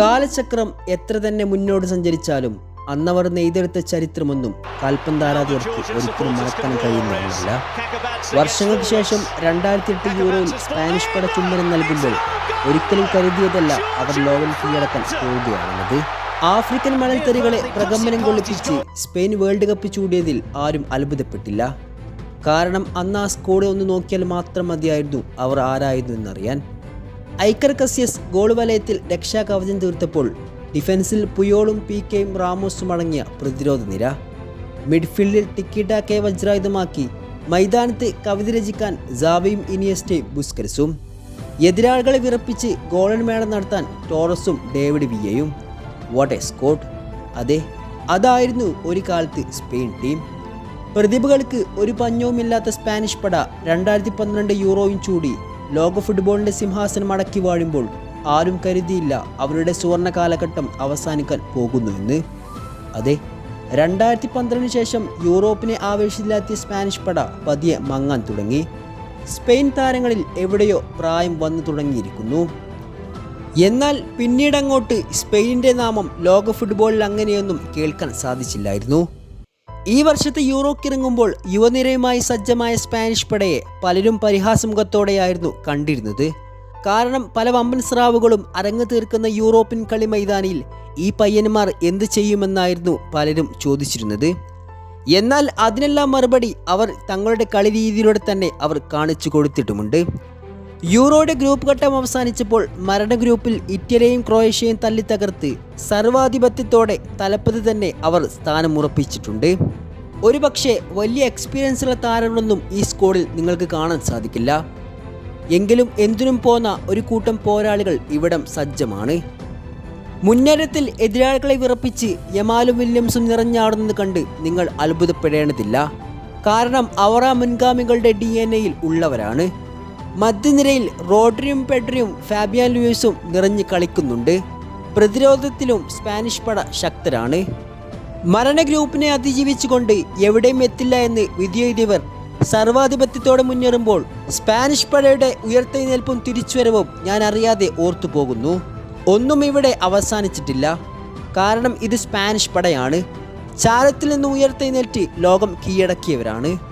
കാലചക്രം എത്ര തന്നെ മുന്നോട്ട് സഞ്ചരിച്ചാലും അന്നവർ നെയ്തെടുത്ത ചരിത്രമൊന്നും കാൽപ്പന്താരാധികർക്ക് ഒരിക്കലും മറക്കാൻ കഴിയുന്നതല്ല വർഷങ്ങൾക്ക് ശേഷം രണ്ടായിരത്തി എട്ട് യൂറോയിൽ സ്പാനിഷ് പട ചുംബനം നൽകുമ്പോൾ ഒരിക്കലും കരുതിയതല്ല അവർ ലോകം കീഴടക്കാൻ പോവുകയാണെന്നത് ആഫ്രിക്കൻ മണൽത്തരികളെ പ്രകമ്പനം കൊള്ളിപ്പിച്ച് സ്പെയിൻ വേൾഡ് കപ്പ് ചൂടിയതിൽ ആരും അത്ഭുതപ്പെട്ടില്ല. കാരണം അന്ന് ആ സ്കോഡ് ഒന്ന് നോക്കിയാൽ മാത്രം മതിയായിരുന്നു അവർ ആരായിരുന്നു എന്നറിയാൻ ഐക്കർ കസ്യസ് ഗോൾ വലയത്തിൽ രക്ഷാകവചം തീർത്തപ്പോൾ ഡിഫൻസിൽ പുയോളും പി കെയും റാമോസും അടങ്ങിയ പ്രതിരോധ നിര. മിഡ്ഫീൽഡിൽ ടിക്കിടാക്കെ വജ്രായുധമാക്കി മൈതാനത്ത് കവിത രചിക്കാൻ ജാവയും ഇനിയസ്റ്റയും ബുസ്കരസും എതിരാളികളെ വിറപ്പിച്ച് ഗോളൻ മേള നടത്താൻ ടോറസും ഡേവിഡ് വിയയും. What a Scott. അതെ അതായിരുന്നു ഒരു കാലത്ത് സ്പെയിൻ ടീം. പ്രതിഭകൾക്ക് ഒരു പഞ്ഞവുമില്ലാത്ത സ്പാനിഷ് പട രണ്ടായിരത്തി പന്ത്രണ്ട് യൂറോയും ചൂടി ലോക ഫുട്ബോളിന്റെ സിംഹാസനം അടക്കി വാഴുമ്പോൾ ആരും കരുതിയില്ല അവരുടെ സുവർണ കാലഘട്ടം അവസാനിക്കാൻ പോകുന്നുവെന്ന്. അതെ രണ്ടായിരത്തി പന്ത്രണ്ടിന് ശേഷം യൂറോപ്പിനെ ആവേശത്തിലാത്തിയ സ്പാനിഷ് പട പതിയെ മങ്ങാൻ തുടങ്ങി. സ്പെയിൻ താരങ്ങളിൽ എവിടെയോ പ്രായം വന്നു തുടങ്ങിയിരിക്കുന്നു. എന്നാൽ പിന്നീടങ്ങോട്ട് സ്പെയിനിന്റെ നാമം ലോക ഫുട്ബോളിൽ അങ്ങനെയൊന്നും കേൾക്കാൻ സാധിച്ചില്ലായിരുന്നു. ഈ വർഷത്തെ യൂറോക്കിറങ്ങുമ്പോൾ യുവനിരയുമായി സജ്ജമായ സ്പാനിഷ് പടയെ പലരും പരിഹാസമുഖത്തോടെയായിരുന്നു കണ്ടിരുന്നത്. കാരണം പല വമ്പൻ സ്രാവുകളും അരങ്ങു തീർക്കുന്ന യൂറോപ്യൻ കളി മൈതാനിയിൽ ഈ പയ്യന്മാർ എന്ത് ചെയ്യുമെന്നായിരുന്നു പലരും ചോദിച്ചിരുന്നത്. എന്നാൽ അതിനെല്ലാം മറുപടി അവർ തങ്ങളുടെ കളി രീതിയിലൂടെ തന്നെ അവർ കാണിച്ചു കൊടുത്തിട്ടുമുണ്ട്. യൂറോയുടെ ഗ്രൂപ്പ് ഘട്ടം അവസാനിച്ചപ്പോൾ മരണ ഗ്രൂപ്പിൽ ഇറ്റലിയും ക്രൊയേഷ്യയും തല്ലി തകർത്ത് സർവാധിപത്യത്തോടെ തലപ്പത്ത് തന്നെ അവർ സ്ഥാനം ഉറപ്പിച്ചിട്ടുണ്ട്. ഒരുപക്ഷെ വലിയ എക്സ്പീരിയൻസ് ഉള്ള താരങ്ങളൊന്നും ഈ സ്കോഡിൽ നിങ്ങൾക്ക് കാണാൻ സാധിക്കില്ല. എങ്കിലും എന്തിനും പോന്ന ഒരു കൂട്ടം പോരാളികൾ ഇവിടം സജ്ജമാണ്. മുന്നേറ്റത്തിൽ എതിരാളികളെ വിറപ്പിച്ച് യമാലും വില്യംസും നിറഞ്ഞാടുന്നത് കണ്ട് നിങ്ങൾ അത്ഭുതപ്പെടേണ്ടതില്ല. കാരണം അവർ ആ മുൻഗാമികളുടെ ഡി എൻ എയിൽ ഉള്ളവരാണ്. മധ്യനിരയിൽ റോഡ്രിയും പെഡ്രിയും ഫാബിയാൻ ലൂയിസും നിറഞ്ഞു കളിക്കുന്നുണ്ട്. പ്രതിരോധത്തിലും സ്പാനിഷ് പട ശക്തരാണ്. മരണ ഗ്രൂപ്പിനെ അതിജീവിച്ചുകൊണ്ട് എവിടെയും എത്തില്ല എന്ന് വിധിയെഴുതിയവർ സർവാധിപത്യത്തോടെ മുന്നേറുമ്പോൾ സ്പാനിഷ് പടയുടെ ഉയർത്തെഴുന്നേൽപ്പും തിരിച്ചുവരവും ഞാൻ അറിയാതെ ഓർത്തുപോകുന്നു. ഒന്നും ഇവിടെ അവസാനിച്ചിട്ടില്ല. കാരണം ഇത് സ്പാനിഷ് പടയാണ്. ചാരത്തിൽ നിന്ന് ഉയർത്തെഴുന്നേറ്റ് ലോകം കീഴടക്കിയവരാണ്.